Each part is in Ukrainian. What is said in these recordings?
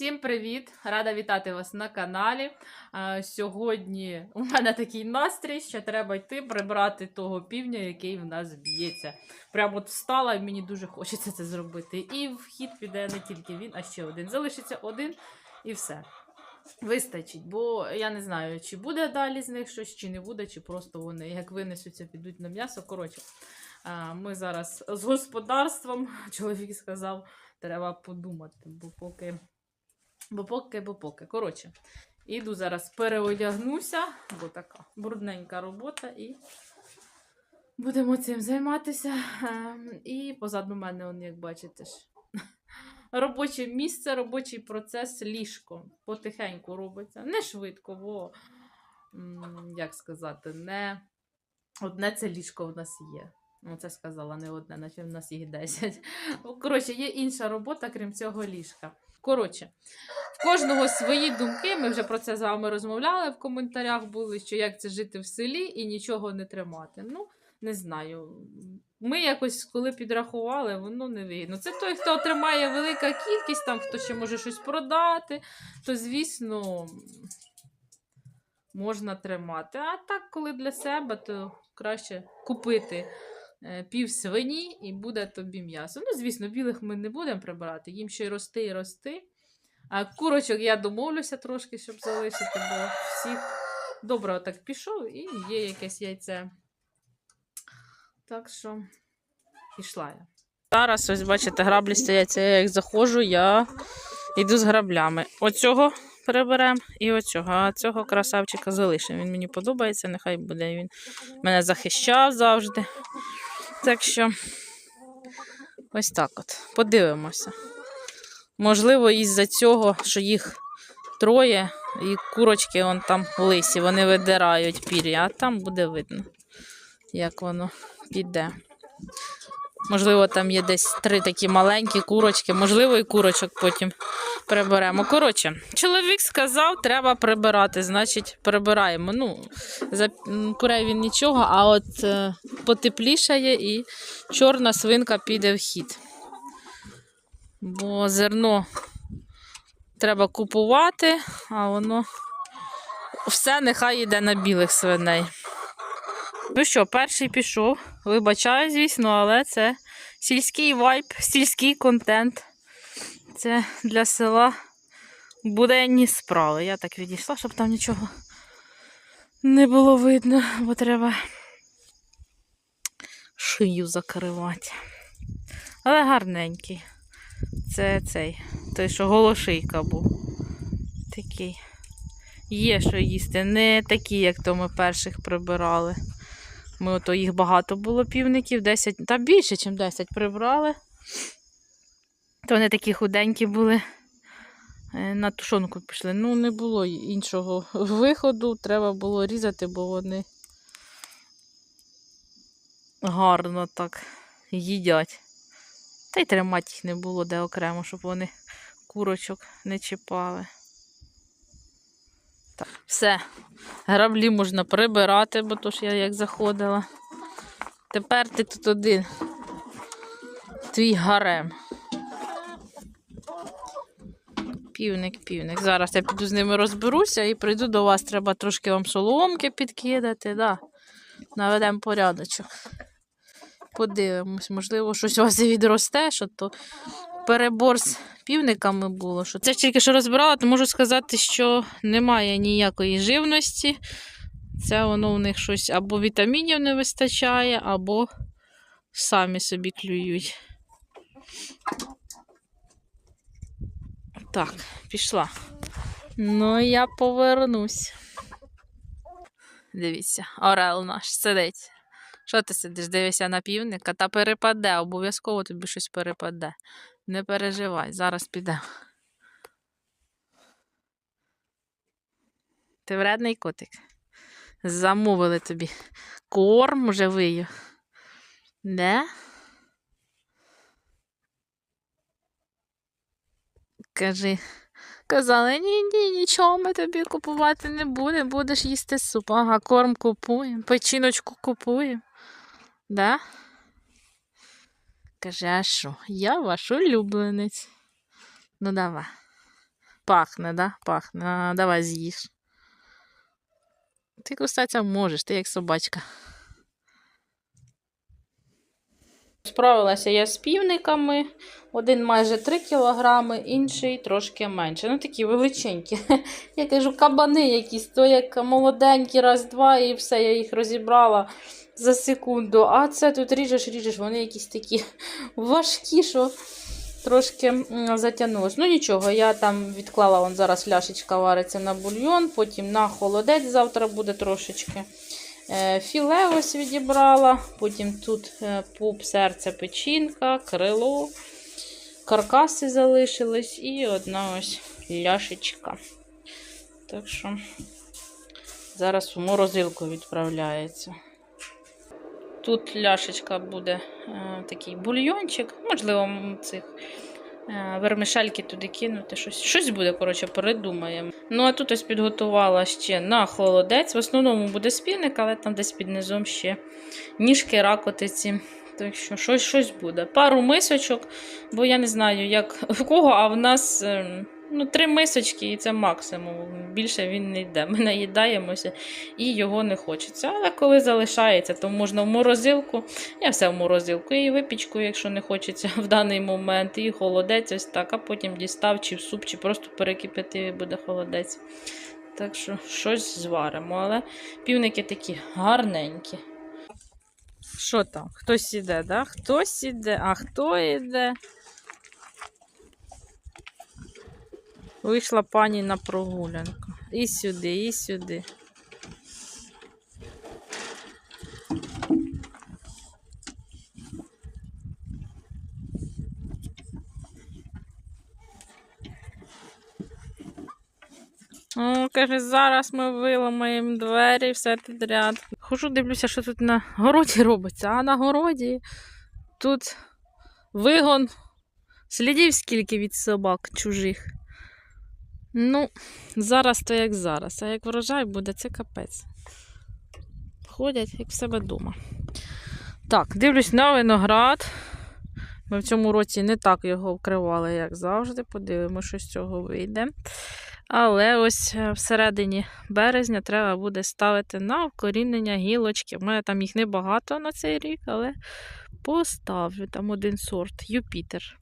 Всім привіт! Рада вітати вас на каналі. Сьогодні у мене такий настрій, що треба йти прибрати того півня, який в нас б'ється. Прямо от встала, і мені дуже хочеться це зробити. І в хід піде не тільки він, а ще один. Залишиться один і все. Вистачить, бо я не знаю, чи буде далі з них щось, чи не буде, чи просто вони як винесуться, підуть на м'ясо. Коротше, ми зараз з господарством, чоловік сказав, треба подумати, бо поки. Бо поки, бо поки. Коротше, іду зараз переодягнуся, бо така брудненька робота, і будемо цим займатися. Ем, І позаду мене, он, як бачите, ж, робоче місце, робочий процес, ліжко. Потихеньку робиться. Не швидко, бо, як сказати, не одне це ліжко в нас є. Ну, це сказала не одне, наче в нас їх 10. Ну, Коротше, є інша робота, крім цього ліжка. Коротше, в кожного свої думки. Ми вже про це з вами розмовляли в коментарях. Були, що як це жити в селі і нічого не тримати. Ну, не знаю. Ми якось, коли підрахували, воно не вигідно. Це той, хто отримає велика кількість, там хто ще може щось продати, то, звісно, можна тримати. А так, коли для себе, то краще купити пів свині і буде тобі м'ясо. Ну, звісно, білих ми не будемо прибирати, їм ще й рости і рости. А курочок я домовлюся трошки, щоб залишити, бо всіх добре отак пішов і є якесь яйце. Так що пішла я. Зараз, ось бачите, граблі стоять. Я як заходжу, я йду з граблями. Оцього приберемо і оцього. А цього красавчика залишимо. Він мені подобається, нехай буде. Він мене захищав завжди. Так що, ось так от. Подивимося. Можливо, із-за цього, що їх троє, і курочки вон там лисі, вони видирають пір'я, а там буде видно, як воно піде. Можливо, там є десь три такі маленькі курочки, можливо, і курочок потім приберемо. Коротше, чоловік сказав, треба прибирати, значить, прибираємо. Ну, за курей він нічого, а от е, потеплішає і чорна свинка піде в хід. Бо зерно треба купувати, а воно все нехай йде на білих свиней. Ну що, перший пішов. Вибачаю, звісно, але це сільський вайб, сільський контент. Це для села буденні справи. Я так відійшла, щоб там нічого не було видно, бо треба шию закривати. Але гарненький. Це цей, той, що голошийка був. Такий. Є що їсти. Не такі, як то ми перших прибирали. Ми ото їх багато було півників, 10, та більше, ніж 10 прибрали. То вони такі худенькі були. Е, На тушонку пішли. Ну, не було іншого виходу. Треба було різати, бо вони гарно так їдять. Та й тримати їх не було де окремо, щоб вони курочок не чіпали. Все. Граблі можна прибирати, бо то ж я як заходила. Тепер ти тут один. Твій гарем. Півник, півник. Зараз я піду з ними розберуся і прийду до вас. Треба трошки вам соломки підкидати. Да. Наведемо порядочок. Подивимось, можливо, щось у вас і відросте, що то перебор з півниками було. Що це тільки що розбирала, то можу сказати, що немає ніякої живності. Це воно у них щось або вітамінів не вистачає, або самі собі клюють. Так, пішла. Ну, я повернусь. Дивіться, орел наш сидить. Що ти сидиш? Дивишся на півника, та перепаде, обов'язково тобі щось перепаде. Не переживай, зараз піде. Ти вредний котик. Замовили тобі корм вже вию. Не? Кажи. Казали, ні, ні, нічого ми тобі купувати не будемо, будеш їсти суп. Ага, корм купуємо, печіночку купуємо. Да? Каже, а що? Я ваш улюбленець. Ну давай. Пахне, да? Пахне. А, давай з'їж. Ти кусатися можеш, ти як собачка. Справилася я з півниками. Один майже 3 кілограми, інший трошки менше. Ну, такі величенькі. Я кажу, кабани якісь, то як молоденькі, раз-два, і все, я їх розібрала за секунду. А це тут ріжеш, ріжеш, вони якісь такі важкі, що трошки затягнулось. Ну нічого, я там відклала, вон зараз ляшечка вариться на бульйон, потім на холодець завтра буде трошечки. Е, Філе ось відібрала, потім тут е, пуп, серце, печінка, крило, каркаси залишились і одна ось ляшечка. Так що зараз у морозилку відправляється. Тут ляшечка буде е, такий бульйончик, можливо, цих е, туди кинути. Щось, щось буде, коротше, передумаємо. Ну, а тут ось підготувала ще на холодець. В основному буде спільник, але там десь під низом ще ніжки, ракотиці. Так що щось, щось буде. Пару мисочок, бо я не знаю, як в кого, а в нас ем, ну, три мисочки і це максимум. Більше він не йде. Ми наїдаємося і його не хочеться. Але коли залишається, то можна в морозилку. Я все в морозилку. І випічку, якщо не хочеться в даний момент, і холодець ось так, а потім дістав чи в суп, чи просто перекипятив і буде холодець. Так що щось зваримо. Але півники такі гарненькі. Що там? Хтось іде, да? Хтось іде, а хто іде? Вийшла пані на прогулянку. І сюди, і сюди. О, каже, зараз ми виламаємо двері, все підряд. Хожу, дивлюся, що тут на городі робиться, а на городі тут вигон слідів скільки від собак чужих. Ну, зараз то як зараз, а як врожай буде, це капець. Ходять, як в себе вдома. Так, дивлюсь на виноград. Ми в цьому році не так його вкривали, як завжди. Подивимося, що з цього вийде. Але ось е, всередині березня треба буде ставити на вкорінення гілочки. У мене там їх небагато на цей рік, але поставлю там один сорт Юпітер.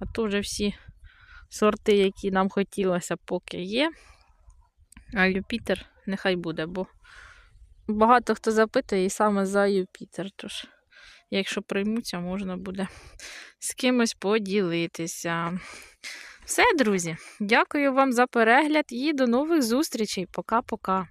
А то вже всі сорти, які нам хотілося, поки є. А Юпітер нехай буде, бо багато хто запитує і саме за Юпітер. Тож, якщо приймуться, можна буде з кимось поділитися. Все, друзі, дякую вам за перегляд і до нових зустрічей. Пока-пока.